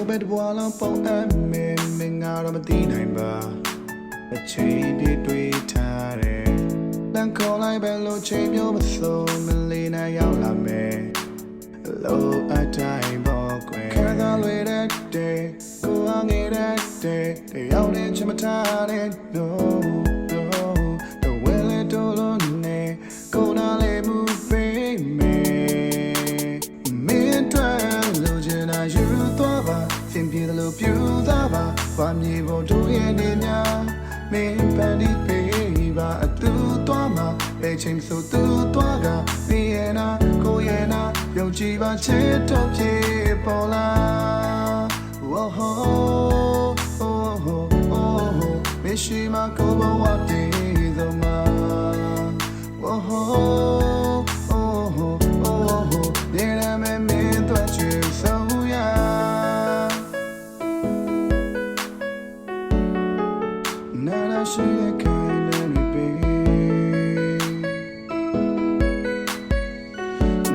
ကိုပဲတဘွားလုံးပုံအပ်မယ်မင်းကတော့မသိနိုင်ပါအချိန်ပြည့်တွေ့ထားတယ်တန်ခေါ်လိုက်ပဲလို့ချိန်မျိုးမစိုးမလေးနိုင်ရောက်လာမယ်လောအတိုင်းပေါ်ကွယ်ခံစားလွေတဲ့တဲ့ကိုအောင်နေတဲ့တဲ့တယောက်နဲ့ချမထားတဲ့ no no ပါဘာမြေပေါ်တို့ရဲ့နေများမင်းပန်ဒီပေးပါအတူသွားမှာပဲချိန်ဆိုသူသွားကပြည့်နာကိုရဲ့နာယုံကြည်ပါချစ်တော့ပြေပေါ်လာ Oh oh oh oh oh oh မရှိမကိုဘဝတည် ရှိတဲ့ခိုင်နေပြီ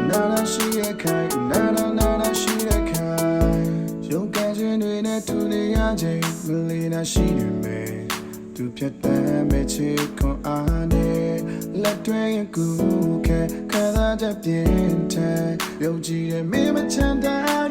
နာနာရှိရခိုင်နာနာနာနာရှိရခိုင်ရုံးကန်ခြင်းတွေနဲ့တူနေရခြင်းမလီနာရှိနေမယ်သူဖြတ်တမ်းမဲ့ချစ်ခွန်အားနဲ့လက်တွဲရင်ကူခဲခံစားချက်ပြင်းထန်ယုံကြည်တဲ့မင်းမချမ်းသာ